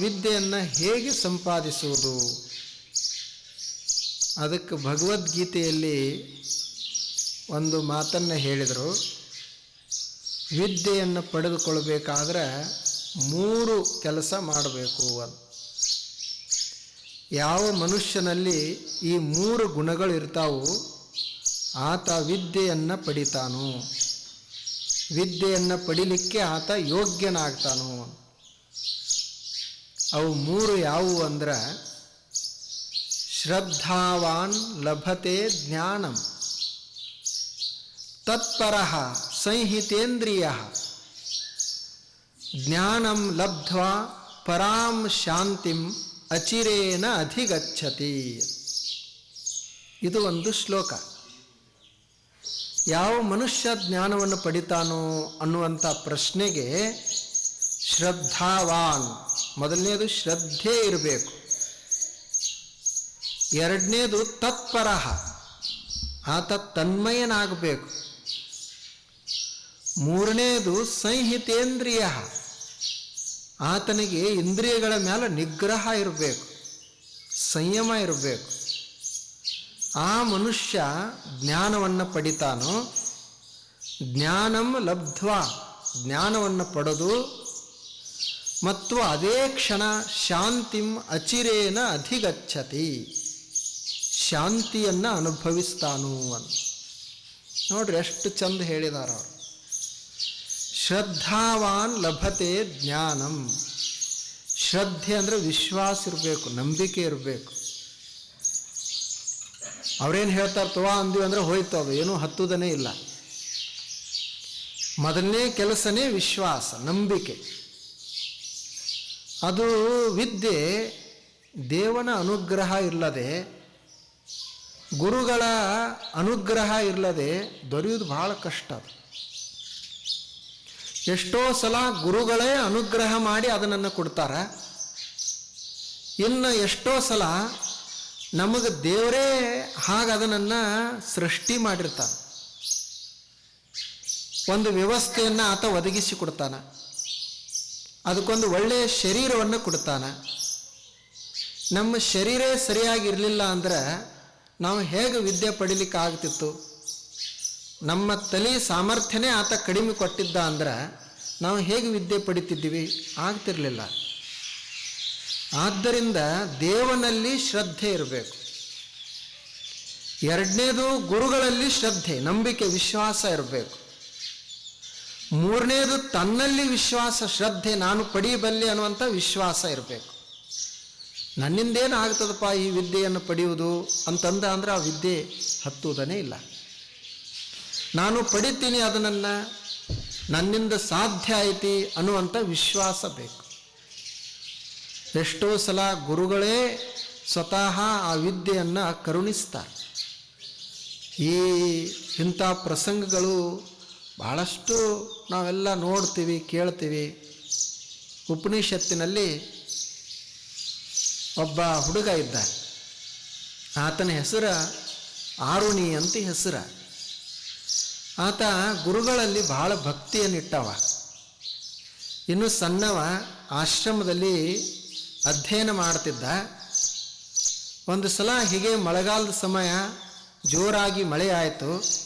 ವಿದ್ಯೆಯನ್ನು ಹೇಗೆ ಸಂಪಾದಿಸುವುದು? ಅದಕ್ಕೆ ಭಗವದ್ಗೀತೆಯಲ್ಲಿ ಒಂದು ಮಾತನ್ನು ಹೇಳಿದರು. ವಿದ್ಯೆಯನ್ನು ಪಡೆದುಕೊಳ್ಬೇಕಾದ್ರೆ ಮೂರು ಕೆಲಸ ಮಾಡಬೇಕು ಅಂತ. ಯಾವ ಮನುಷ್ಯನಲ್ಲಿ ಈ ಮೂರು ಗುಣಗಳು ಇರ್ತಾವು ಆತ ವಿದ್ಯೆಯನ್ನು ಪಡಿತಾನು. ವಿದ್ಯೆಯನ್ನು ಪಡಿಲಿಕ್ಕೆ ಆತ ಯೋಗ್ಯನಾಗ್ತಾನು ಅವು ಮೂರು ಯಾವುವು ಅಂದ್ರೆ ಶ್ರದ್ಧಾವಾನ್ ಲಭತೆ ಜ್ಞಾನಂ. ತತ್ಪರ ಸಂಹಿತೇಂದ್ರಿಯ. ಜ್ಞಾನಂ ಲಬ್ಧ್ವಾ ಪರಾಂ ಶಾಂತಿಂ ಅಚಿರೇನ ಅಧಿಗಚ್ಚತಿ ಇದು ಒಂದು ಶ್ಲೋಕ. ಯಾವ ಮನುಷ್ಯ ಜ್ಞಾನವನ್ನು ಪಡಿತಾನೋ ಅನ್ನುವಂಥ ಪ್ರಶ್ನೆಗೆ ಶ್ರದ್ಧಾವಾನ್ ಮೊದಲನೇದು ಶ್ರದ್ಧೆ ಇರಬೇಕು. ಎರಡನೇದು ತತ್ಪರ ಆತ ತನ್ಮಯನಾಗಬೇಕು. ಮೂರನೇದು ಸಂಹಿತೇಂದ್ರಿಯ ಆತನಿಗೆ ಇಂದ್ರಿಯಗಳ ಮೇಲೆ ನಿಗ್ರಹ ಇರಬೇಕು. ಸಂಯಮ ಇರಬೇಕು. ಆ ಮನುಷ್ಯ ಜ್ಞಾನವನ್ನು ಪಡಿತಾನೋ, ಜ್ಞಾನಂ ಲಬ್ಧ್ವಾ, ಜ್ಞಾನವನ್ನು ಪಡೆದು ಮತ್ತು ಅದೇ ಕ್ಷಣ ಶಾಂತಿಂ ಅಚಿರೇನ ಅಧಿಗಚ್ಚತಿ. ಶಾಂತಿಯನ್ನು ಅನುಭವಿಸ್ತಾನು ಅಂತ ನೋಡ್ರಿ ಎಷ್ಟು ಚಂದ ಹೇಳಿದಾರ ಶ್ರದ್ಧಾವಾನ್ ಲಭತೆ ಜ್ಞಾನಂ. ಶ್ರದ್ಧೆ ಅಂದರೆ ವಿಶ್ವಾಸ ಇರಬೇಕು, ನಂಬಿಕೆ ಇರಬೇಕು. ಅವ್ರೇನು ಹೇಳ್ತಾರೆ ತವಾ ಅಂದ್ವಿ ಅಂದರೆ ಹೋಯ್ತು ಅದು, ಏನೂ ಹತ್ತುದನೇ ಇಲ್ಲ. ಮೊದಲನೇ ಕೆಲಸನೇ ವಿಶ್ವಾಸ, ನಂಬಿಕೆ. ಅದು ವಿದ್ಯೆ ದೇವನ ಅನುಗ್ರಹ ಇಲ್ಲದೆ, ಗುರುಗಳ ಅನುಗ್ರಹ ಇಲ್ಲದೆ ದೊರೆಯುವುದು ಭಾಳ ಕಷ್ಟ ಅದು. ಎಷ್ಟೋ ಸಲ ಗುರುಗಳೇ ಅನುಗ್ರಹ ಮಾಡಿ ಅದನ್ನು ಕೊಡ್ತಾರೆ. ಇನ್ನು ಎಷ್ಟೋ ಸಲ ನಮಗೆ ದೇವರೇ ಹಾಗೆ ಅದನ್ನು ಸೃಷ್ಟಿ ಮಾಡಿರ್ತಾನೆ. ಒಂದು ವ್ಯವಸ್ಥೆಯನ್ನು ಆತ ಒದಗಿಸಿ ಕೊಡ್ತಾನೆ. ಅದಕ್ಕೊಂದು ಒಳ್ಳೆಯ ಶರೀರವನ್ನು ಕೊಡ್ತಾನೆ. ನಮ್ಮ ಶರೀರ ಸರಿಯಾಗಿರಲಿಲ್ಲ ಅಂದ್ರೆ ನಾವು ಹೇಗೆ ವಿದ್ಯೆ ಪಡಿಲಿಕ್ಕೆ ಆಗ್ತಿತ್ತು? ನಮ್ಮ ತಲೆ ಸಾಮರ್ಥ್ಯನೇ ಆತ ಕಡಿಮೆ ಕೊಟ್ಟಿದ್ದ ಅಂದ್ರೆ ನಾವು ಹೇಗೆ ವಿದ್ಯೆ ಪಡಿತಿದ್ದೀವಿ? ಆಗ್ತಿರಲಿಲ್ಲ. ಆದ್ದರಿಂದ ದೇವನಲ್ಲಿ ಶ್ರದ್ಧೆ ಇರಬೇಕು. ಎರಡನೇದು ಗುರುಗಳಲ್ಲಿ ಶ್ರದ್ಧೆ, ನಂಬಿಕೆ, ವಿಶ್ವಾಸ ಇರಬೇಕು. ಮೂರನೇದು, ತನ್ನಲ್ಲಿ ವಿಶ್ವಾಸ, ಶ್ರದ್ಧೆ, ನಾನು ಪಡೀಬಲ್ಲೆ ಅನ್ನುವಂಥ ವಿಶ್ವಾಸ ಇರಬೇಕು. ನನ್ನಿಂದೇನು ಆಗ್ತದಪ್ಪ ಈ ವಿದ್ಯೆಯನ್ನು ಪಡೆಯುವುದು ಅಂತಂದ ಅಂದ್ರೆ ಆ ವಿದ್ಯೆ ಹತ್ತುವುದನೇ ಇಲ್ಲ. ನಾನು ಪಡಿತೀನಿ ಅದನ್ನು, ನನ್ನಿಂದ ಸಾಧ್ಯ ಐತಿ ಅನ್ನುವಂಥ ವಿಶ್ವಾಸ ಬೇಕು. ಎಷ್ಟೋ ಸಲ ಗುರುಗಳೇ ಸ್ವತಃ ಆ ವಿದ್ಯೆಯನ್ನು ಕರುಣಿಸ್ತಾರೆ. ಈ ಇಂಥ ಪ್ರಸಂಗಗಳು ಭಾಳಷ್ಟು ನಾವೆಲ್ಲ ನೋಡ್ತೀವಿ, ಕೇಳ್ತೀವಿ. ಉಪನಿಷತ್ತಿನಲ್ಲಿ ಒಬ್ಬ ಹುಡುಗ ಇದ್ದ ಆತನ ಹೆಸರು ಆರುಣಿ ಅಂತ ಹೆಸರು. ಆತ ಗುರುಗಳಲ್ಲಿ ಬಹಳ ಭಕ್ತಿಯನ್ನಿಟ್ಟವ. ಇನ್ನು ಸಣ್ಣವ ಆಶ್ರಮದಲ್ಲಿ ಅಧ್ಯಯನ ಮಾಡ್ತಿದ್ದ. ಒಂದು ಸಲ ಹೀಗೆ ಮಳೆಗಾಲದ ಸಮಯ ಜೋರಾಗಿ ಮಳೆ ಆಯಿತು.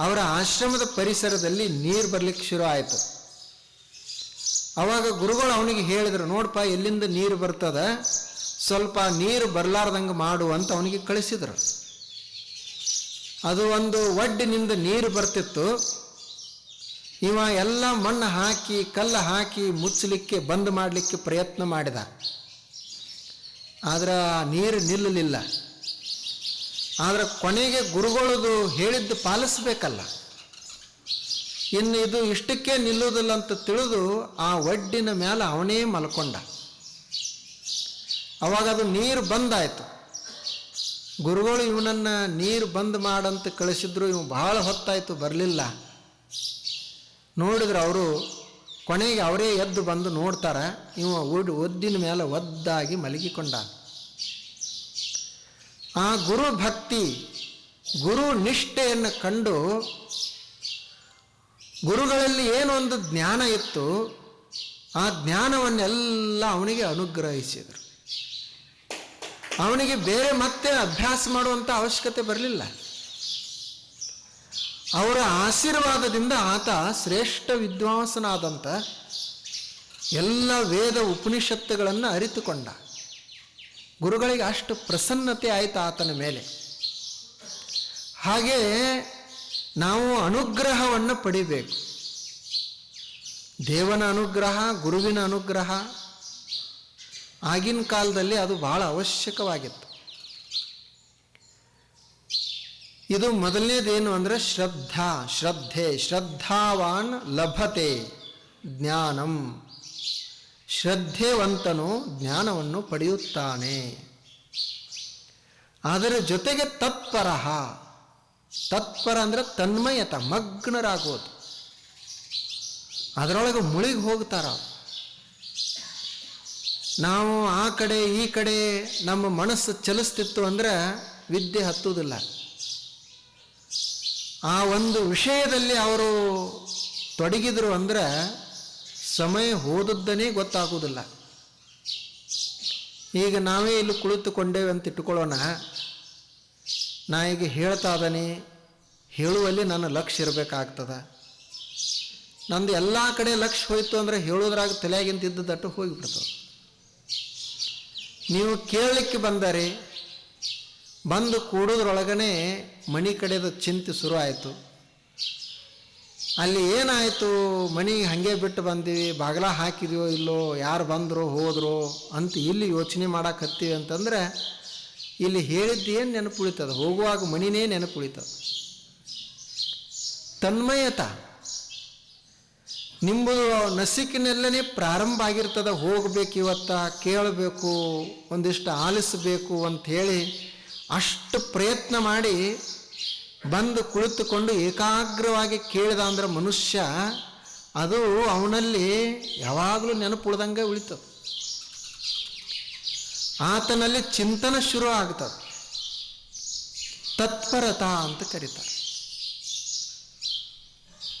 ಅವರ ಆಶ್ರಮದ ಪರಿಸರದಲ್ಲಿ ನೀರು ಬರ್ಲಿಕ್ಕೆ ಶುರು ಆಯಿತು. ಅವಾಗ ಗುರುಗಳು ಅವನಿಗೆ ಹೇಳಿದರು ನೋಡಪ್ಪ ಎಲ್ಲಿಂದ ನೀರು ಬರ್ತದ? ಸ್ವಲ್ಪ ನೀರು ಬರಲಾರ್ದಂಗೆ ಮಾಡು ಅಂತ ಅವನಿಗೆ ಕಳಿಸಿದರು. ಅದು ಒಂದು ಒಡ್ಡಿನಿಂದ ನೀರು ಬರ್ತಿತ್ತು. ಇವ ಎಲ್ಲ ಮಣ್ಣು ಹಾಕಿ, ಕಲ್ಲು ಹಾಕಿ ಮುಚ್ಚಲಿಕ್ಕೆ, ಬಂದ್ ಮಾಡಲಿಕ್ಕೆ ಪ್ರಯತ್ನ ಮಾಡಿದ. ಆದ್ರೆ ನೀರು ನಿಲ್ಲಲಿಲ್ಲ. ಆದರೆ ಕೊನೆಗೆ ಗುರುಗಳದು ಹೇಳಿದ್ದು ಪಾಲಿಸ್ಬೇಕಲ್ಲ. ಇನ್ನು ಇದು ಇಷ್ಟಕ್ಕೆ ನಿಲ್ಲುವುದಿಲ್ಲ ಅಂತ ತಿಳಿದು ಆ ಒಡ್ಡಿನ ಮೇಲೆ ಅವನೇ ಮಲ್ಕೊಂಡ. ಅವಾಗ ಅದು ನೀರು ಬಂದಾಯಿತು. ಗುರುಗಳು ಇವನನ್ನು ನೀರು ಬಂದ್ ಮಾಡಂತ ಕಳಿಸಿದ್ರು, ಇವು ಬಹಳ ಹೊತ್ತಾಯಿತು, ಬರಲಿಲ್ಲ. ನೋಡಿದ್ರೆ ಅವರು ಕೊನೆಗೆ ಅವರೇ ಎದ್ದು ಬಂದು ನೋಡ್ತಾರೆ, ಇವ ಒಡ್ ಒದ್ದಿನ ಮೇಲೆ ಒದ್ದಾಗಿ ಮಲಗಿಕೊಂಡ ಆ ಗುರು ಭಕ್ತಿ, ಗುರು ನಿಷ್ಠೆಯನ್ನು ಕಂಡು ಗುರುಗಳಲ್ಲಿ ಏನೊಂದು ಜ್ಞಾನ ಇತ್ತು, ಆ ಜ್ಞಾನವನ್ನೆಲ್ಲ ಅವನಿಗೆ ಅನುಗ್ರಹಿಸಿದರು. ಅವನಿಗೆ ಬೇರೆ ಮತ್ತೆ ಅಭ್ಯಾಸ ಮಾಡುವಂಥ ಅವಶ್ಯಕತೆ ಬರಲಿಲ್ಲ. ಅವರ ಆಶೀರ್ವಾದದಿಂದ ಆತ ಶ್ರೇಷ್ಠ ವಿದ್ವಾಂಸನಾದಂಥ ಎಲ್ಲ ವೇದ ಉಪನಿಷತ್ತುಗಳನ್ನು ಅರಿತುಕೊಂಡ. ಗುರುಗಳಿಗೆ ಅಷ್ಟು ಪ್ರಸನ್ನತೆ ಆಯಿತು ಆತನ ಮೇಲೆ. ಹಾಗೆ ನಾವು ಅನುಗ್ರಹವನ್ನು ಪಡಿಬೇಕು. ದೇವನ ಅನುಗ್ರಹ, ಗುರುವಿನ ಅನುಗ್ರಹ ಆಗಿನ ಕಾಲದಲ್ಲಿ ಅದು ಬಹಳ ಅವಶ್ಯಕವಾಗಿತ್ತು. ಇದು ಮೊದಲನೇದೇನು ಅಂದರೆ ಶ್ರದ್ಧಾ, ಶ್ರದ್ಧೆ, ಶ್ರದ್ಧಾವಾನ್ ಲಭತೆ ಜ್ಞಾನಂ. ಶ್ರದ್ಧೆವಂತನು ಜ್ಞಾನವನ್ನು ಪಡೆಯುತ್ತಾನೆ. ಅದರ ಜೊತೆಗೆ ತತ್ಪರಹ. ತತ್ಪರ ಅಂದರೆ ತನ್ಮಯತ ಮಗ್ನರಾಗೋದು ಅದರೊಳಗೆ ಮುಳುಗಿ ಹೋಗ್ತಾರ ನಾವು ಆ ಕಡೆ ಈ ಕಡೆ ನಮ್ಮ ಮನಸ್ಸು ಚಲಿಸ್ತಿತ್ತು ಅಂದರೆ ವಿದ್ಯೆ ಹತ್ತುವುದಿಲ್ಲ. ಆ ಒಂದು ವಿಷಯದಲ್ಲಿ ಅವರು ತೊಡಗಿದ್ರು ಅಂದರೆ ಸಮಯ ಹೋದದ್ದನೇ ಗೊತ್ತಾಗುವುದಿಲ್ಲ. ಈಗ ನಾವೇ ಇಲ್ಲಿ ಕುಳಿತುಕೊಂಡೇವೆ ಅಂತ ಇಟ್ಟುಕೊಳ್ಳೋಣ. ನಾ ಈಗ ಹೇಳ್ತಾ ಇದ್ದಾನೆ, ಹೇಳುವಲ್ಲಿ ನನ್ನ ಲಕ್ಷ್ಯ ಇರಬೇಕಾಗ್ತದ. ನಂದು ಎಲ್ಲ ಕಡೆ ಲಕ್ಷ್ಯ ಹೋಯಿತು ಅಂದರೆ ಹೇಳೋದ್ರಾಗ ತಲೆಯಾಗಿಂತ ಇದ್ದದಟ್ಟು ಹೋಗಿಬಿಡ್ತದೆ ನೀವು ಕೇಳಲಿಕ್ಕೆ ಬಂದರೆ, ಬಂದು ಕೂಡೋದ್ರೊಳಗನೆ ಮಣಿ ಕಡೆದ ಚಿಂತೆ ಶುರು ಆಯಿತು ಅಲ್ಲಿ ಏನಾಯಿತು? ಮನೆಗೆ ಹಾಗೆ ಬಿಟ್ಟು ಬಂದಿವಿ ಬಾಗಲ ಹಾಕಿದೆಯೋ ಇಲ್ಲೋ? ಯಾರು ಬಂದರು, ಹೋದ್ರೋ ಅಂತ ಇಲ್ಲಿ ಯೋಚನೆ ಮಾಡಾಕತ್ತೀವಿ ಅಂತಂದ್ರೆ, ಇಲ್ಲಿ ಹೇಳಿದ್ದು ಏನು ನೆನಪು ಉಳಿತದ ಹೋಗುವಾಗ ಮಣಿನೇ ನೆನಪು ಉಳಿತದೆ ತನ್ಮಯತ. ನಿಂಬುದು ನಸಿಕಿನಲ್ಲೇ ಪ್ರಾರಂಭ ಆಗಿರ್ತದ. ಹೋಗಬೇಕು ಇವತ್ತ, ಕೇಳಬೇಕು, ಒಂದಿಷ್ಟು ಆಲಿಸಬೇಕು ಅಂತ ಹೇಳಿ ಅಷ್ಟು ಪ್ರಯತ್ನ ಮಾಡಿ ಬಂದು ಕುಳಿತುಕೊಂಡು ಏಕಾಗ್ರವಾಗಿ ಕೇಳಿದ ಅಂದ್ರೆ ಮನುಷ್ಯ ಅದು ಅವನಲ್ಲಿ ಯಾವಾಗಲೂ ನೆನಪು ಉಳ್ದಂಗೆ ಉಳಿತದೆ ಆತನಲ್ಲಿ ಚಿಂತನ ಶುರು ಆಗ್ತದೆ. ತತ್ಪರತಾ ಅಂತ ಕರೀತಾರೆ.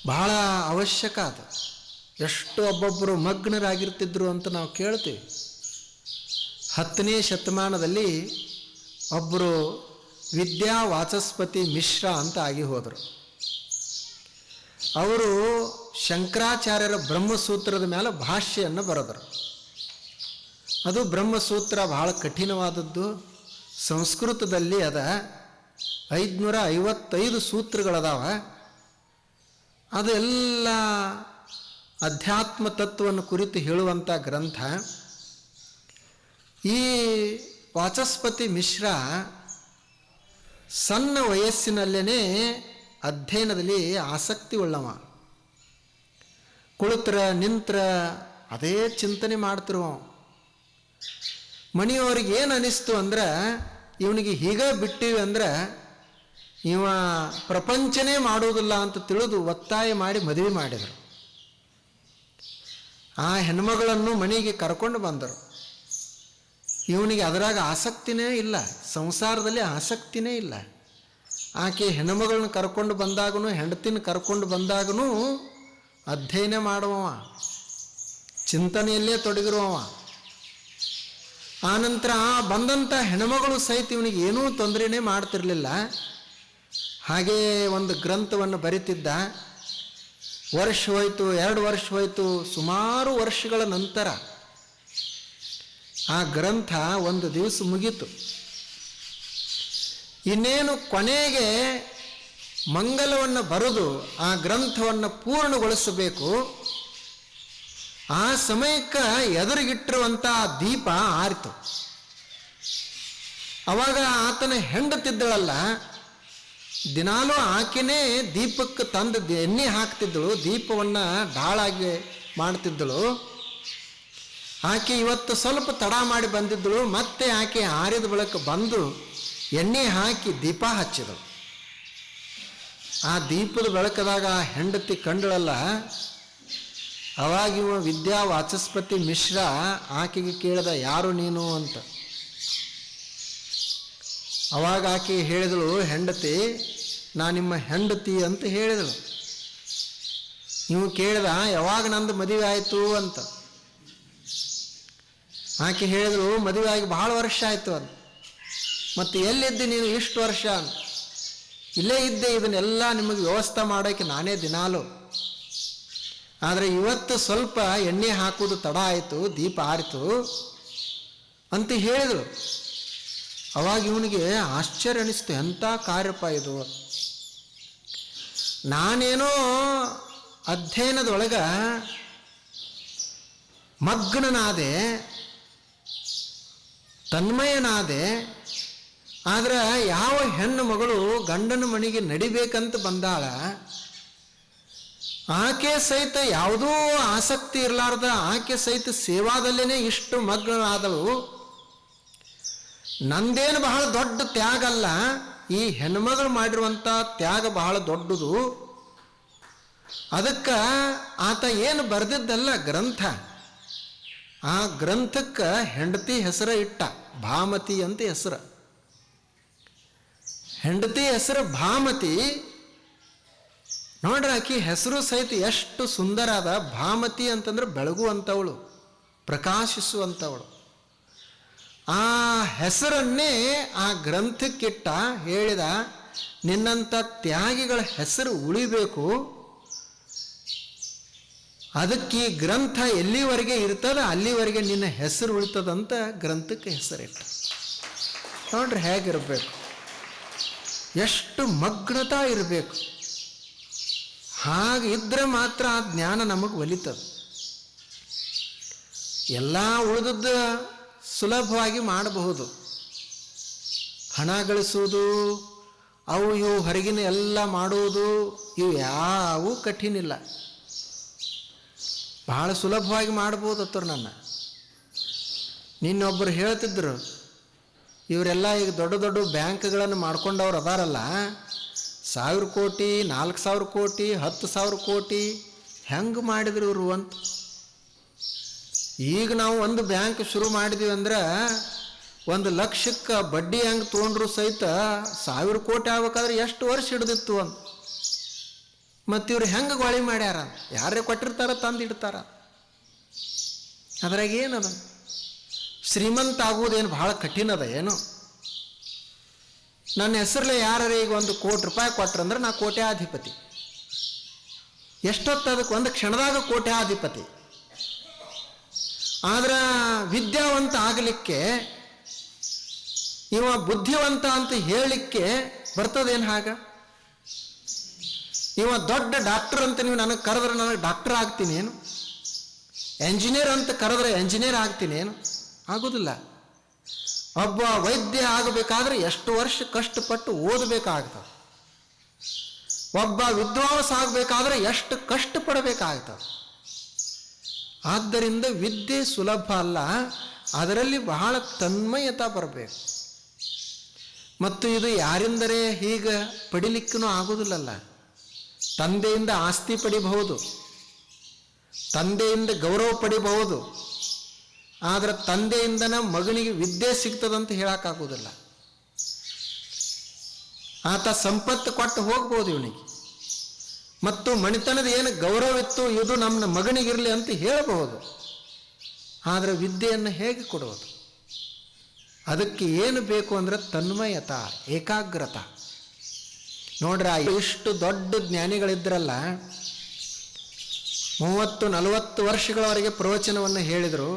ಬಹಳ ಅವಶ್ಯಕ ಅದು. ಎಷ್ಟು ಒಬ್ಬೊಬ್ಬರು ಮಗ್ನರಾಗಿರ್ತಿದ್ರು ಅಂತ ನಾವು ಕೇಳ್ತೀವಿ. ಹತ್ತನೇ ಶತಮಾನದಲ್ಲಿ ಒಬ್ಬರು ವಿದ್ಯಾ ವಾಚಸ್ಪತಿ ಮಿಶ್ರ ಅಂತ ಆಗಿ ಹೋದರು. ಅವರು ಶಂಕರಾಚಾರ್ಯರ ಬ್ರಹ್ಮಸೂತ್ರದ ಮೇಲೆ ಭಾಷ್ಯವನ್ನು ಬರೆದರು. ಅದು ಬ್ರಹ್ಮಸೂತ್ರ ಬಹಳ ಕಠಿಣವಾದದ್ದು. ಸಂಸ್ಕೃತದಲ್ಲಿ ಅದ ಐದುನೂರ ಐವತ್ತೈದು ಸೂತ್ರಗಳದಾವ. ಅದೆಲ್ಲ ಅಧ್ಯಾತ್ಮ ತತ್ವವನ್ನು ಕುರಿತು ಹೇಳುವಂಥ ಗ್ರಂಥ. ಈ ವಾಚಸ್ಪತಿ ಮಿಶ್ರ ಸಣ್ಣ ವಯಸ್ಸಿನಲ್ಲೇ ಅಧ್ಯಯನದಲ್ಲಿ ಆಸಕ್ತಿ ಉಳ್ಳವ ಕುಳಿತ್ರ, ನಿಂತ್ರ ಅದೇ ಚಿಂತನೆ ಮಾಡ್ತಿರುವ. ಮನೆಯವ್ರಿಗೆ ಏನು ಅನಿಸ್ತು ಅಂದ್ರೆ, ಇವನಿಗೆ ಹೀಗೆ ಬಿಟ್ಟಿವಿ ಅಂದ್ರೆ, ಇವ ಪ್ರಪಂಚನೇ ಮಾಡುವುದಿಲ್ಲ ಅಂತ ತಿಳಿದು ಒತ್ತಾಯ ಮಾಡಿ ಮದುವೆ ಮಾಡಿದರು. ಆ ಹೆಣ್ಮಗಳನ್ನು ಮನೆಗೆ ಕರ್ಕೊಂಡು ಬಂದರು. ಇವನಿಗೆ ಅದರಾಗ ಆಸಕ್ತಿನೇ ಇಲ್ಲ, ಸಂಸಾರದಲ್ಲಿ ಆಸಕ್ತಿನೇ ಇಲ್ಲ. ಆಕೆ ಹೆಣ್ಣುಮಗಳನ್ನ ಕರ್ಕೊಂಡು ಬಂದಾಗೂ ಹೆಂಡತಿನ ಕರ್ಕೊಂಡು ಬಂದಾಗೂ ಅಧ್ಯಯನ ಮಾಡುವವ, ಚಿಂತನೆಯಲ್ಲೇ ತೊಡಗಿರುವವ. ಆನಂತರ ಆ ಬಂದಂಥ ಹೆಣ್ಮಗಳು ಸಹಿತ ಇವನಿಗೆ ಏನೂ ತೊಂದರೆನೇ ಮಾಡ್ತಿರಲಿಲ್ಲ. ಹಾಗೇ ಒಂದು ಗ್ರಂಥವನ್ನು ಬರಿತಿದ್ದ. ವರ್ಷ ಹೋಯಿತು, ಎರಡು ವರ್ಷ ಹೋಯಿತು, ಸುಮಾರು ವರ್ಷಗಳ ನಂತರ ಆ ಗ್ರಂಥ ಒಂದು ದಿವಸ ಮುಗೀತು. ಇನ್ನೇನು ಕೊನೆಗೆ ಮಂಗಲವನ್ನು ಬರೆದು ಆ ಗ್ರಂಥವನ್ನು ಪೂರ್ಣಗೊಳಿಸಬೇಕು. ಆ ಸಮಯಕ್ಕೆ ಎದುರಿಗಿಟ್ಟಿರುವಂಥ ದೀಪ ಆರಿತು. ಅವಾಗ ಆತನ ಹೆಂಡತಿದ್ದಳಲ್ಲ, ದಿನಾಲೂ ಆಕೆನೇ ದೀಪಕ್ಕೆ ತಂದು ಎಣ್ಣೆ ಹಾಕ್ತಿದ್ದಳು, ದೀಪವನ್ನು ಡಾಳಾಗಿ ಮಾಡ್ತಿದ್ದಳು. ಆಕೆ ಇವತ್ತು ಸ್ವಲ್ಪ ತಡ ಮಾಡಿ ಬಂದಿದ್ದಳು, ಮತ್ತೆ ಆಕೆ ಆರಿದ ಬಳಿಕ ಬಂದು ಎಣ್ಣೆ ಹಾಕಿ ದೀಪ ಹಚ್ಚಿದಳು. ಆ ದೀಪದ ಬೆಳಕದಾಗ ಆ ಹೆಂಡತಿ ಕಂಡಳಲ್ಲ, ಅವಾಗಿವ ವಿದ್ಯಾ ವಾಚಸ್ಪತಿ ಮಿಶ್ರ ಆಕೆಗೆ ಕೇಳಿದ, ಯಾರು ನೀನು? ಅಂತ. ಅವಾಗ ಆಕೆ ಹೇಳಿದಳು, ಹೆಂಡತಿ, ನಾ ನಿಮ್ಮ ಹೆಂಡತಿ ಅಂತ ಹೇಳಿದಳು. ನೀವು ಕೇಳಿದ, ಯಾವಾಗ ನಂದು ಮದುವೆ ಆಯಿತು? ಅಂತ. ಆಕೆ ಹೇಳಿದ್ರು ಮದುವೆ ಆಗಿ ಭಾಳ ವರ್ಷ ಆಯಿತು ಅಂತ ಮತ್ತು ಎಲ್ಲಿದ್ದೆ ನೀನು ಇಷ್ಟು ವರ್ಷ ಅಂತ ಇಲ್ಲೇ ಇದ್ದೆ, ಇದನ್ನೆಲ್ಲ ನಿಮಗೆ ವ್ಯವಸ್ಥೆ ಮಾಡೋಕ್ಕೆ ನಾನೇ ದಿನಾಲು. ಆದರೆ ಇವತ್ತು ಸ್ವಲ್ಪ ಎಣ್ಣೆ ಹಾಕೋದು ತಡ ಆಯಿತು, ದೀಪ ಆರಿತು ಅಂತ ಹೇಳಿದರು ಅವಾಗ ಇವನಿಗೆ ಆಶ್ಚರ್ಯ ಅನಿಸ್ತು ಎಂಥ ಕಾರ್ಯಪ್ಪ ಇದು? ನಾನೇನೋ ಅಧ್ಯಯನದೊಳಗೆ ಮಗ್ನನಾದೆ ತನ್ಮಯನಾದೆ, ಆದ್ರೆ ಯಾವ ಹೆಣ್ಣು ಮಗಳು ಗಂಡನ ಮನೆಗೆ ನಡಿಬೇಕಂತ ಬಂದಾಳ, ಆಕೆ ಸಹಿತ ಯಾವುದೂ ಆಸಕ್ತಿ ಇರಲಾರ್ದ, ಆಕೆ ಸಹಿತ ಸೇವಾದಲ್ಲೇ ಇಷ್ಟು ಮಗ್ನರಾದಳು ನಂದೇನು ಬಹಳ ದೊಡ್ಡ ತ್ಯಾಗ ಅಲ್ಲ, ಈ ಹೆಣ್ಮಗಳು ಮಾಡಿರುವಂಥ ತ್ಯಾಗ ಬಹಳ ದೊಡ್ಡದು. ಅದಕ್ಕೆ ಆತ ಏನು ಬರೆದಿದ್ದಲ್ಲ ಗ್ರಂಥ. ಆ ಗ್ರಂಥಕ್ಕೆ ಹೆಂಡತಿ ಹೆಸರು ಇಟ್ಟ, ಭಾಮತಿ ಅಂತ ಹೆಸರು. ಹೆಂಡತಿ ಹೆಸರು ಭಾಮತಿ, ನೋಡ್ರಿ ಆಕಿ ಹೆಸರು ಸಹಿತ ಎಷ್ಟು ಸುಂದರ ಅದ ಭಾಮತಿ ಅಂತಂದ್ರೆ ಬೆಳಗುವಂಥವಳು ಪ್ರಕಾಶಿಸುವಂಥವಳು ಆ ಹೆಸರನ್ನೇ ಆ ಗ್ರಂಥಕ್ಕಿಟ್ಟ ಹೇಳಿದ, ನಿನ್ನಂಥ ತ್ಯಾಗಿಗಳ ಹೆಸರು ಉಳಿಬೇಕು ಅದಕ್ಕೆ ಗ್ರಂಥ ಎಲ್ಲಿವರೆಗೆ ಇರ್ತದ ಅಲ್ಲಿವರೆಗೆ ನಿನ್ನ ಹೆಸರು ಉಳಿತದಂತ ಗ್ರಂಥಕ್ಕೆ ಹೆಸರಿಟ್ಟ ನೋಡ್ರಿ ಹೇಗಿರಬೇಕು? ಎಷ್ಟು ಮಗ್ನತಾ ಇರಬೇಕು. ಹಾಗಿದ್ರೆ ಮಾತ್ರ ಆ ಜ್ಞಾನ ನಮಗೆ ಒಲಿತದೆ. ಎಲ್ಲ ಉಳಿದದ್ದು ಸುಲಭವಾಗಿ ಮಾಡಬಹುದು. ಹಣ ಗಳಿಸುವುದು, ಅವು ಇವು ಹೊರಗಿನ ಎಲ್ಲ ಮಾಡುವುದು ಇವು ಯಾವೂ ಕಠಿಣ ಇಲ್ಲ. ಬಹಳ ಸುಲಭವಾಗಿ ಮಾಡ್ಬೋದು ಅತ್ತರು ನನ್ನ. ನಿನ್ನೊಬ್ಬರು ಹೇಳ್ತಿದ್ರು, ಇವರೆಲ್ಲ ಈಗ ದೊಡ್ಡ ದೊಡ್ಡ ಬ್ಯಾಂಕ್ಗಳನ್ನು ಮಾಡ್ಕೊಂಡವ್ರು ಅದಾರಲ್ಲ. ಸಾವಿರ ಕೋಟಿ, ನಾಲ್ಕು ಸಾವಿರ ಕೋಟಿ, ಹತ್ತು ಸಾವಿರ ಕೋಟಿ, ಹೆಂಗೆ ಮಾಡಿದ್ರು ಇವರು ಅಂತ? ಈಗ ನಾವು ಒಂದು ಬ್ಯಾಂಕ್ ಶುರು ಮಾಡಿದ್ವಿ ಅಂದ್ರೆ ಒಂದು ಲಕ್ಷಕ್ಕೆ ಬಡ್ಡಿ ಹೆಂಗೆ ತೊಗೊಂಡ್ರು ಸಹಿತ ಸಾವಿರ ಕೋಟಿ ಆಗ್ಬೇಕಾದ್ರೆ ಎಷ್ಟು ವರ್ಷ ಹಿಡಿದಿತ್ತು ಅಂತ. ಮತ್ತು ಇವ್ರು ಹೆಂಗೆ ಗೋಳಿ ಮಾಡ್ಯಾರ? ಯಾರೇ ಕೊಟ್ಟಿರ್ತಾರ ತಂದು ಇಡ್ತಾರ. ಅದ್ರಾಗ ಏನದ? ಶ್ರೀಮಂತ ಆಗುವುದೇನು ಭಾಳ ಕಠಿಣ ಅದ ಏನು? ನನ್ನ ಹೆಸರಲ್ಲೇ ಯಾರು ಈಗ ಒಂದು ಕೋಟಿ ರೂಪಾಯಿ ಕೊಟ್ರಂದ್ರೆ ನಾ ಕೋಟ್ಯಾಧಿಪತಿ. ಎಷ್ಟೊತ್ತು ಅದಕ್ಕೆ ಒಂದು ಕ್ಷಣದಾಗ ಕೋಟ್ಯಾಧಿಪತಿ. ಆದ್ರೆ ವಿದ್ಯಾವಂತ ಆಗಲಿಕ್ಕೆ, ಇವ ಬುದ್ಧಿವಂತ ಅಂತ ಹೇಳಲಿಕ್ಕೆ ಬರ್ತದೇನು ಹಾಗ? ಇವ ದೊಡ್ಡ ಡಾಕ್ಟರ್ ಅಂತ ನೀವು ನನಗೆ ಕರೆದ್ರೆ ನನಗೆ ಡಾಕ್ಟರ್ ಆಗ್ತೀನಿ ಏನು? ಎಂಜಿನಿಯರ್ ಅಂತ ಕರೆದ್ರೆ ಎಂಜಿನಿಯರ್ ಆಗ್ತೀನಿ ಏನು? ಆಗೋದಿಲ್ಲ. ಒಬ್ಬ ವೈದ್ಯ ಆಗಬೇಕಾದ್ರೆ ಎಷ್ಟು ವರ್ಷ ಕಷ್ಟಪಟ್ಟು ಓದಬೇಕಾಗ್ತದೆ. ಒಬ್ಬ ವಿದ್ವಾಂಸ ಆಗಬೇಕಾದ್ರೆ ಎಷ್ಟು ಕಷ್ಟಪಡಬೇಕಾಗ್ತದೆ. ಆದ್ದರಿಂದ ವಿದ್ಯೆ ಸುಲಭ ಅಲ್ಲ, ಅದರಲ್ಲಿ ಬಹಳ ತನ್ಮಯತ ಬರಬೇಕು. ಮತ್ತು ಇದು ಯಾರಿಂದರೇ ಹೀಗೆ ಪಡಿಲಿಕ್ಕೂ ಆಗೋದಿಲ್ಲಲ್ಲ. ತಂದೆಯಿಂದ ಆಸ್ತಿ ಪಡಿಬಹುದು, ತಂದೆಯಿಂದ ಗೌರವ ಪಡಿಬಹುದು, ಆದರೆ ತಂದೆಯಿಂದನ ಮಗನಿಗೆ ವಿದ್ಯೆ ಸಿಗ್ತದಂತ ಹೇಳಕ್ಕಾಗೋದಿಲ್ಲ ಆತ ಸಂಪತ್ತು ಕೊಟ್ಟು ಹೋಗ್ಬೋದು ಇವನಿಗೆ. ಮತ್ತು ಮಣಿತನದ ಏನು ಗೌರವ ಇತ್ತು ಇದು ನಮ್ಮ ಮಗನಿಗಿರಲಿ ಅಂತ ಹೇಳಬಹುದು, ಆದರೆ ವಿದ್ಯೆಯನ್ನು ಹೇಗೆ ಕೊಡುವುದು? ಅದಕ್ಕೆ ಏನು ಬೇಕು ಅಂದರೆ ತನ್ಮಯತ, ಏಕಾಗ್ರತ. ನೋಡ್ರ ಇಷ್ಟು ದೊಡ್ಡ ಜ್ಞಾನಿಗಳಿದ್ರಲ್ಲ, ಮೂವತ್ತು, ನಲವತ್ತು ವರ್ಷಗಳವರೆಗೆ ಪ್ರವಚನವನ್ನು ಹೇಳಿದರು.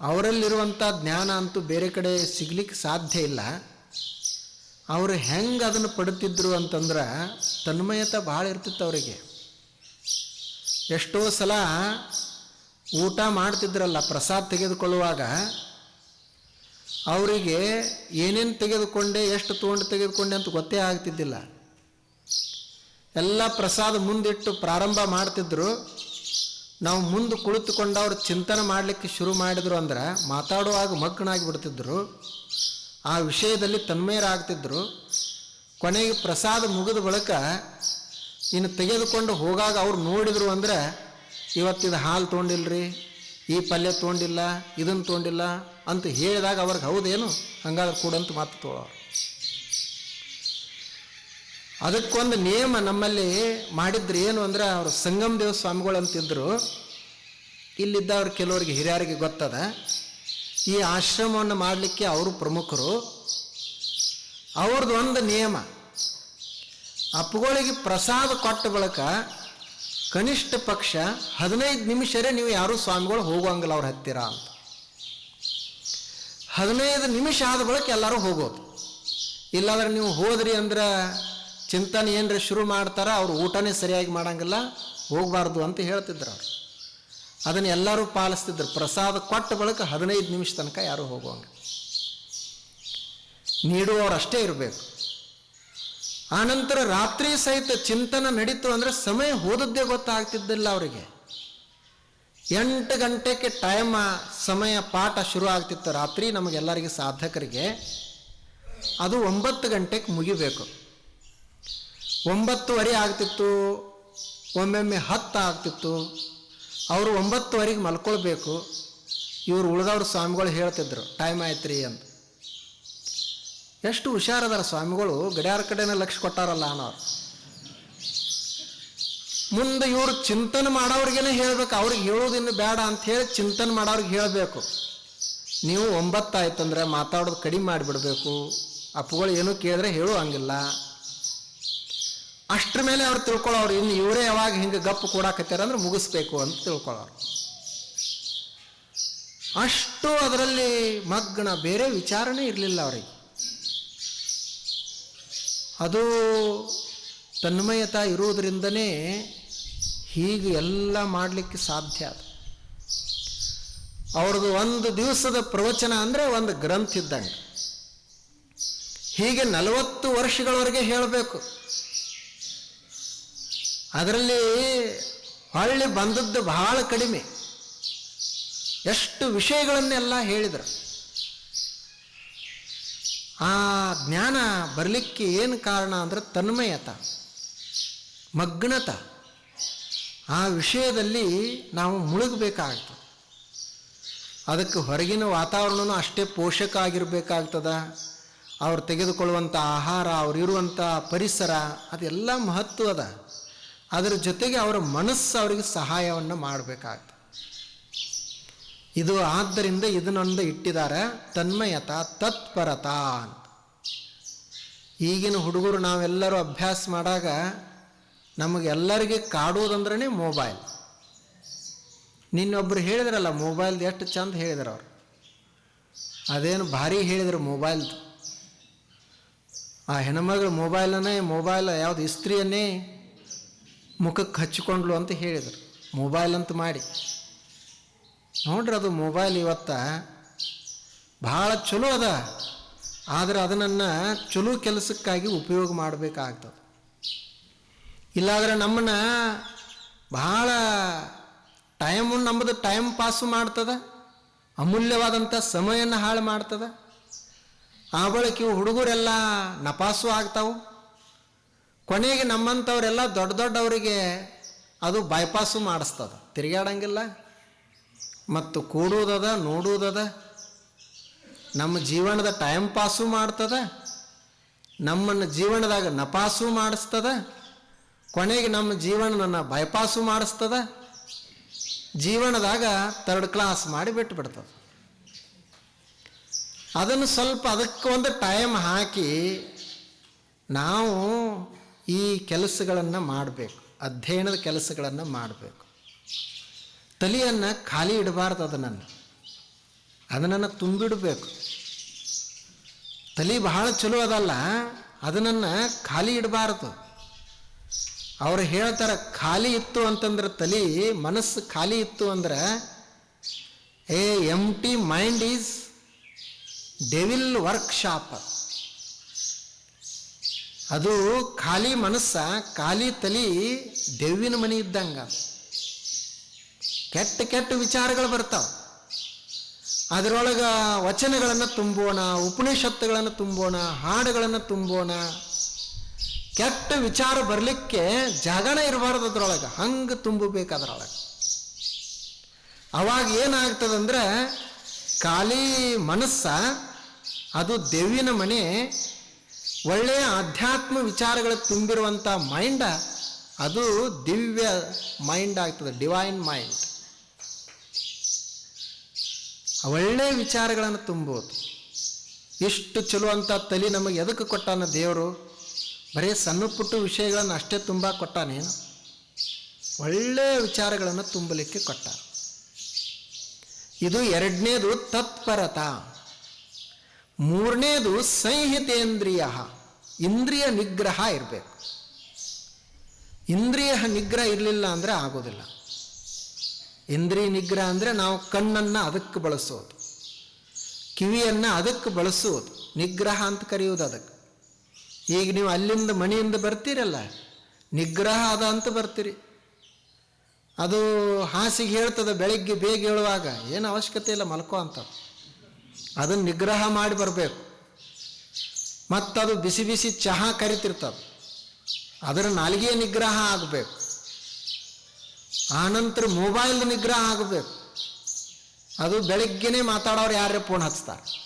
ಅವರಲ್ಲಿರುವಂಥ ಜ್ಞಾನ ಅಂತೂ ಬೇರೆ ಕಡೆ ಸಿಗ್ಲಿಕ್ಕೆ ಸಾಧ್ಯ ಇಲ್ಲ. ಅವರು ಹೆಂಗೆ ಅದನ್ನು ಪಡುತ್ತಿದ್ರು ಅಂತಂದ್ರೆ ತನ್ಮಯತ ಭಾಳ ಇರ್ತಿತ್ತು ಅವರಿಗೆ. ಎಷ್ಟೋ ಸಲ ಊಟ ಮಾಡ್ತಿದ್ರಲ್ಲ, ಪ್ರಸಾದ ತೆಗೆದುಕೊಳ್ಳುವಾಗ ಅವರಿಗೆ ಏನೇನು ತೆಗೆದುಕೊಂಡೆ, ಎಷ್ಟು ತೊಗೊಂಡು ತೆಗೆದುಕೊಂಡೆ ಅಂತ ಗೊತ್ತೇ ಆಗ್ತಿದ್ದಿಲ್ಲ. ಎಲ್ಲ ಪ್ರಸಾದ ಮುಂದಿಟ್ಟು ಪ್ರಾರಂಭ ಮಾಡ್ತಿದ್ರು. ನಾವು ಮುಂದೆ ಕುಳಿತುಕೊಂಡು ಅವ್ರು ಚಿಂತನೆ ಮಾಡಲಿಕ್ಕೆ ಶುರು ಮಾಡಿದ್ರು ಅಂದ್ರೆ ಮಾತಾಡುವಾಗ ಮಗ್ನಾಗಿ ಬಿಡ್ತಿದ್ರು. ಆ ವಿಷಯದಲ್ಲಿ ತನ್ಮಯರಾಗ್ತಿದ್ರು. ಕೊನೆಗೆ ಪ್ರಸಾದ ಮುಗಿದ ಬಳಿಕ ಇನ್ನು ತೆಗೆದುಕೊಂಡು ಹೋಗಾಗ ಅವ್ರು ನೋಡಿದ್ರು ಅಂದ್ರೆ ಇವತ್ತಿದು ಹಾಲು ತೊಗೊಂಡಿಲ್ರಿ? ಈ ಪಲ್ಯ ತೊಗೊಂಡಿಲ್ಲ, ಇದನ್ನು ತೊಗೊಂಡಿಲ್ಲ ಅಂತ ಹೇಳಿದಾಗ ಅವ್ರಿಗೆ ಹೌದೇನು? ಹಂಗಾದ್ರೆ ಕೂಡಂತ ಮಾತು ತೊಗೊಳೋರು ಅದಕ್ಕೊಂದು ನಿಯಮ ನಮ್ಮಲ್ಲಿ ಮಾಡಿದ್ರು ಏನು ಅಂದ್ರೆ ಅವರು ಸಂಗಮ ದೇವ ಸ್ವಾಮಿಗಳು ಅಂತಿದ್ರು ಇಲ್ಲಿದ್ದವ್ರು ಕೆಲವರಿಗೆ ಹಿರಿಯರಿಗೆ ಗೊತ್ತದ. ಈ ಆಶ್ರಮವನ್ನು ಮಾಡಲಿಕ್ಕೆ ಅವರು ಪ್ರಮುಖರು. ಅವ್ರದ್ದು ಒಂದು ನಿಯಮ. ಅಪ್ಪುಗಳಿಗೆ ಪ್ರಸಾದ ಕೊಟ್ಟ ಬಳಿಕ ಕನಿಷ್ಠ ಪಕ್ಷ ಹದಿನೈದು ನಿಮಿಷರೇ ನೀವು ಯಾರೂ ಸ್ವಾಮಿಗಳು ಹೋಗುವಂಗಿಲ್ಲ ಅವ್ರ ಹತ್ತಿರ ಅಂತ. ಹದಿನೈದು ನಿಮಿಷ ಆದ ಬಳಿಕ ಎಲ್ಲರೂ ಹೋಗೋದು. ಇಲ್ಲಾಂದ್ರೆ ನೀವು ಹೋದ್ರಿ ಅಂದ್ರೆ ಚಿಂತನೆ ಏನರ ಶುರು ಮಾಡ್ತಾರ, ಅವ್ರು ಊಟನೇ ಸರಿಯಾಗಿ ಮಾಡಂಗಿಲ್ಲ, ಹೋಗಬಾರ್ದು ಅಂತ ಹೇಳ್ತಿದ್ರು ಅವ್ರು. ಅದನ್ನು ಎಲ್ಲರೂ ಪಾಲಿಸ್ತಿದ್ರು. ಪ್ರಸಾದ ಕೊಟ್ಟ ಬಳಿಕ ಹದಿನೈದು ನಿಮಿಷ ತನಕ ಯಾರೂ ಹೋಗುವಂಗಿಲ್ಲ. ನೀಡುವವರಷ್ಟೇ ಇರಬೇಕು. ಆನಂತರ ರಾತ್ರಿ ಸಹಿತ ಚಿಂತನ ನಡೀತು ಅಂದರೆ ಸಮಯ ಹೋದದ್ದೇ ಗೊತ್ತಾಗ್ತಿದ್ದಿಲ್ಲ ಅವರಿಗೆ. ಎಂಟು ಗಂಟೆಗೆ ಟೈಮ ಸಮಯ, ಪಾಠ ಶುರು ಆಗ್ತಿತ್ತು ರಾತ್ರಿ ನಮಗೆಲ್ಲರಿಗೆ ಸಾಧಕರಿಗೆ. ಅದು ಒಂಬತ್ತು ಗಂಟೆಗೆ ಮುಗಿಬೇಕು. ಒಂಬತ್ತುವರೆ ಆಗ್ತಿತ್ತು, ಒಮ್ಮೊಮ್ಮೆ ಹತ್ತು ಆಗ್ತಿತ್ತು. ಅವರು ಒಂಬತ್ತುವರೆಗೆ ಮಲ್ಕೊಳ್ಬೇಕು. ಇವರು ಉಳಿದವ್ರ ಸ್ವಾಮಿಗಳು ಹೇಳ್ತಿದ್ರು ಟೈಮ್ ಆಯ್ತು ರೀ ಅಂತ. ಎಷ್ಟು ಹುಷಾರದಾರ ಸ್ವಾಮಿಗಳು? ಗಡಿಯಾರ ಕಡೆನೇ ಲಕ್ಷ ಕೊಟ್ಟಾರಲ್ಲ ಅನ್ನೋರು. ಮುಂದೆ ಇವರು ಚಿಂತನೆ ಮಾಡೋರಿಗೇನೆ ಹೇಳ್ಬೇಕು. ಅವ್ರಿಗೆ ಹೇಳೋದಿನ್ನು ಬೇಡ ಅಂತ ಹೇಳಿ ಚಿಂತನೆ ಮಾಡೋರಿಗೆ ಹೇಳಬೇಕು. ನೀವು ಒಂಬತ್ತಾಯ್ತಂದ್ರೆ ಮಾತಾಡೋದು ಕಡಿಮೆ ಮಾಡಿಬಿಡಬೇಕು. ಅಪ್ಪುಗಳು ಏನೂ ಕೇಳಿದ್ರೆ ಹೇಳೋ ಹಂಗಿಲ್ಲ. ಅಷ್ಟ್ರ ಮೇಲೆ ಅವ್ರು ತಿಳ್ಕೊಳ್ಳೋರು. ಇನ್ನು ಇವರೇ ಯಾವಾಗ ಹಿಂಗೆ ಗಪ್ಪು ಕೂಡಾಕತ್ತಾರ ಅಂದ್ರೆ ಮುಗಿಸ್ಬೇಕು ಅಂತ ತಿಳ್ಕೊಳ್ಳೋರು. ಅಷ್ಟು ಅದರಲ್ಲಿ ಮಗ್ನ ಬೇರೆ ವಿಚಾರಣೆ ಇರಲಿಲ್ಲ ಅವರಿಗೆ. ಅದು ತನ್ಮಯತ ಇರುವುದರಿಂದನೇ ಹೀಗೆ ಎಲ್ಲ ಮಾಡಲಿಕ್ಕೆ ಸಾಧ್ಯ ಅದು. ಅವ್ರದ್ದು ಒಂದು ದಿವಸದ ಪ್ರವಚನ ಅಂದರೆ ಒಂದು ಗ್ರಂಥ ಇದ್ದಂಗೆ. ಹೀಗೆ ನಲವತ್ತು ವರ್ಷಗಳವರೆಗೆ ಹೇಳಬೇಕು. ಅದರಲ್ಲಿ ಹೊಳ್ಳಿ ಬಂದದ್ದು ಬಹಳ ಕಡಿಮೆ. ಎಷ್ಟು ವಿಷಯಗಳನ್ನೆಲ್ಲ ಹೇಳಿದರು. ಆ ಜ್ಞಾನ ಬರಲಿಕ್ಕೆ ಏನು ಕಾರಣ ಅಂದರೆ ತನ್ಮಯತ, ಮಗ್ನತ. ಆ ವಿಷಯದಲ್ಲಿ ನಾವು ಮುಳುಗಬೇಕಾಗ್ತದೆ. ಅದಕ್ಕೆ ಹೊರಗಿನ ವಾತಾವರಣವೂ ಅಷ್ಟೇ ಪೋಷಕ ಆಗಿರಬೇಕಾಗ್ತದ ಅವ್ರು ತೆಗೆದುಕೊಳ್ಳುವಂಥ ಆಹಾರ, ಅವ್ರು ಇರುವಂಥ ಪರಿಸರ, ಅದೆಲ್ಲ ಮಹತ್ವ ಅದ. ಅದರ ಜೊತೆಗೆ ಅವರ ಮನಸ್ಸು ಅವರಿಗೆ ಸಹಾಯವನ್ನು ಮಾಡಬೇಕಾಗ್ತದೆ. ಇದು ಆದ್ದರಿಂದ ಇದನ್ನೊಂದು ಇಟ್ಟಿದ್ದಾರೆ ತನ್ಮಯತ ತತ್ಪರತ ಈಗಿನ ಹುಡುಗರು ನಾವೆಲ್ಲರೂ ಅಭ್ಯಾಸ ಮಾಡಾಗ ನಮಗೆಲ್ಲರಿಗೆ ಕಾಡುವುದಂದ್ರೆ ಮೊಬೈಲ್. ನಿನ್ನೊಬ್ಬರು ಹೇಳಿದ್ರಲ್ಲ, ಮೊಬೈಲ್ದು ಎಷ್ಟು ಚಂದ ಹೇಳಿದ್ರು ಅವರು. ಅದೇನು ಭಾರಿ ಹೇಳಿದರು ಮೊಬೈಲ್ದು. ಆ ಹೆಣ್ಮಗಳು ಮೊಬೈಲನ್ನೇ, ಮೊಬೈಲ್ ಯಾವುದು ಇಸ್ತ್ರಿಯನ್ನೇ ಮುಖಕ್ಕೆ ಹಚ್ಚಿಕೊಂಡ್ಲು ಅಂತ ಹೇಳಿದರು. ಮೊಬೈಲ್ ಅಂತ ಮಾಡಿ. ನೋಡ್ರಿ ಅದು ಮೊಬೈಲ್ ಇವತ್ತ ಭಾಳ ಚಲೋ ಅದ. ಆದರೆ ಅದನ್ನು ಚಲೋ ಕೆಲಸಕ್ಕಾಗಿ ಉಪಯೋಗ ಮಾಡಬೇಕಾಗ್ತದೆ. ಇಲ್ಲಾದ್ರೆ ನಮ್ಮನ್ನ ಭಾಳ ಟೈಮು ನಮ್ಮದು ಟೈಮ್ ಪಾಸು ಮಾಡ್ತದೆ. ಅಮೂಲ್ಯವಾದಂಥ ಸಮಯನ ಹಾಳು ಮಾಡ್ತದೆ. ಆ ಬಳಿಕ ಹುಡುಗರೆಲ್ಲ ನಪಾಸು ಆಗ್ತಾವು. ಕೊನೆಗೆ ನಮ್ಮಂಥವರೆಲ್ಲ ದೊಡ್ಡ ದೊಡ್ಡವರಿಗೆ ಅದು ಬೈಪಾಸು ಮಾಡಿಸ್ತದೆ. ತಿರುಗಾಡಂಗಿಲ್ಲ ಮತ್ತು ಕೂಡುವುದದ, ನೋಡುವುದದ, ನಮ್ಮ ಜೀವನದ ಟೈಮ್ ಪಾಸು ಮಾಡ್ತದ, ನಮ್ಮನ್ನು ಜೀವನದಾಗ ನಪಾಸು ಮಾಡಿಸ್ತದ, ಕೊನೆಗೆ ನಮ್ಮ ಜೀವನನ ಬೈಪಾಸು ಮಾಡಿಸ್ತದ, ಜೀವನದಾಗ ತರ್ಡ್ ಕ್ಲಾಸ್ ಮಾಡಿ ಬಿಟ್ಟು ಬಿಡ್ತದೆ. ಅದನ್ನು ಸ್ವಲ್ಪ ಅದಕ್ಕೆ ಒಂದು ಟೈಮ್ ಹಾಕಿ ನಾವು ಈ ಕೆಲಸಗಳನ್ನು ಮಾಡಬೇಕು, ಅಧ್ಯಯನದ ಕೆಲಸಗಳನ್ನು ಮಾಡಬೇಕು. ತಲೆಯನ್ನು ಖಾಲಿ ಇಡಬಾರ್ದು ಅದನ್ನು ಅದನ್ನು ತುಂಬಿಡಬೇಕು. ತಲೆ ಬಹಳ ಚಲೋ ಅದಲ್ಲ ಅದನ್ನು ಖಾಲಿ ಇಡಬಾರ್ದು. ಅವ್ರು ಹೇಳ್ತಾರೆ, ಖಾಲಿ ಇತ್ತು ಅಂತಂದ್ರೆ ತಲೆ, ಮನಸ್ಸು ಖಾಲಿ ಇತ್ತು ಅಂದ್ರೆ empty mind is devil workshop. ಅದು ಖಾಲಿ ಮನಸ್ಸ, ಖಾಲಿ ತಲಿ ದೆವ್ವಿನ ಮನೆ ಇದ್ದಂಗ. ಕೆಟ್ಟ ಕೆಟ್ಟ ವಿಚಾರಗಳು ಬರ್ತಾವೆ. ಅದರೊಳಗೆ ವಚನಗಳನ್ನು ತುಂಬೋಣ, ಉಪನಿಷತ್ತುಗಳನ್ನು ತುಂಬೋಣ, ಹಾಡುಗಳನ್ನು ತುಂಬೋಣ. ಕೆಟ್ಟ ವಿಚಾರ ಬರಲಿಕ್ಕೆ ಜಾಗನ ಇರಬಾರ್ದು ಅದ್ರೊಳಗೆ. ಹಂಗೆ ತುಂಬಬೇಕು ಅದರೊಳಗೆ. ಅವಾಗ ಏನಾಗ್ತದಂದ್ರೆ ಖಾಲಿ ಮನಸ್ಸ, ಅದು ದೇವಿನ ಮನೆ ಒಳ್ಳೆಯ ಆಧ್ಯಾತ್ಮ ವಿಚಾರಗಳು ತುಂಬಿರುವಂಥ ಮೈಂಡ, ಅದು ದಿವ್ಯ ಮೈಂಡ್ ಆಗ್ತದೆ, ಡಿವೈನ್ ಮೈಂಡ್. ಒಳ್ಳೆ ವಿಚಾರಗಳನ್ನು ತುಂಬೋದು ಇಷ್ಟು ಚಲೋ ಅಂತ ತಲೆ ನಮಗೆ ಎದಕ್ಕೆ ಕೊಟ್ಟಾನ ದೇವರು? ಬರೀ ಸಣ್ಣ ಪುಟ್ಟ ವಿಷಯಗಳನ್ನು ಅಷ್ಟೇ ತುಂಬ ಕೊಟ್ಟಾನೇನು? ಒಳ್ಳೆಯ ವಿಚಾರಗಳನ್ನು ತುಂಬಲಿಕ್ಕೆ ಕೊಟ್ಟ ಇದು ಎರಡನೇದು ತತ್ಪರತ. ಮೂರನೇದು ಸಂಹಿತೇಂದ್ರಿಯ. ಇಂದ್ರಿಯ ನಿಗ್ರಹ ಇರಬೇಕು. ಇಂದ್ರಿಯ ನಿಗ್ರಹ ಇರಲಿಲ್ಲ ಅಂದರೆ ಆಗೋದಿಲ್ಲ. ಇಂದ್ರಿಯ ನಿಗ್ರಹ ಅಂದರೆ ನಾವು ಕಣ್ಣನ್ನು ಅದಕ್ಕೆ ಬಳಸೋದು. ಕಿವಿಯನ್ನು ಅದಕ್ಕೆ ಬಳಸೋದು. ನಿಗ್ರಹ ಅಂತ ಕರೆಯುವುದು ಅದಕ್ಕೆ. ಈಗ ನೀವು ಅಲ್ಲಿಂದ ಮನೆಯಿಂದ ಬರ್ತೀರಲ್ಲ, ನಿಗ್ರಹ ಅದ ಅಂತ ಬರ್ತೀರಿ. ಅದು ಹಾಸಿಗೆ ಹೇಳ್ತದೆ, ಬೆಳಗ್ಗೆ ಬೇಗ ಹೇಳುವಾಗ ಏನು ಅವಶ್ಯಕತೆ ಇಲ್ಲ, ಮಲ್ಕೋ ಅಂತ. ಅದನ್ನು ನಿಗ್ರಹ ಮಾಡಿ ಬರಬೇಕು. ಮತ್ತದು ಬಿಸಿ ಬಿಸಿ ಚಹಾ ಕರಿತಿರ್ತದೆ. ಅದರ ನಾಲಿಗೆಯ ನಿಗ್ರಹ ಆಗಬೇಕು. ಆನಂತರ ಮೊಬೈಲ್ ನಿಗ್ರಹ ಆಗಬೇಕು. ಅದು ಬೆಳಗ್ಗೆನೇ ಮಾತಾಡೋರು ಯಾರೇ ಫೋನ್ ಹಚ್ತಾರೆ.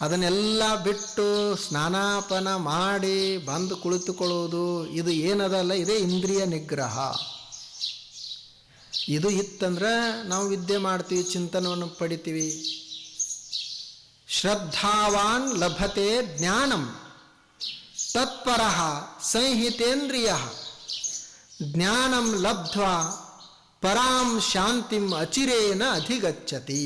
ಅದನ್ನೆಲ್ಲ ಬಿಟ್ಟು ಸ್ನಾನಾಪನ ಮಾಡಿ ಬಂದು ಕುಳಿತುಕೊಳ್ಳುವುದು, ಇದು ಏನದಲ್ಲ, ಇದೇ ಇಂದ್ರಿಯ ನಿಗ್ರಹ. ಇದು ಇತ್ತಂದ್ರೆ ನಾವು ವಿದ್ಯೆ ಮಾಡ್ತೀವಿ, ಚಿಂತನವನ್ನು ಪಡಿತೀವಿ. ಶ್ರದ್ಧಾವಾನ್ ಲಭತೆ ಜ್ಞಾನಂ. ತತ್ಪರ ಸಂಹಿತೇಂದ್ರಿಯ. ಜ್ಞಾನಂ ಲಬ್ಧ್ವಾ ಪರಾಂ ಶಾಂತಿಂ ಅಚಿರೇನ ಅಧಿಗಚ್ಚತಿ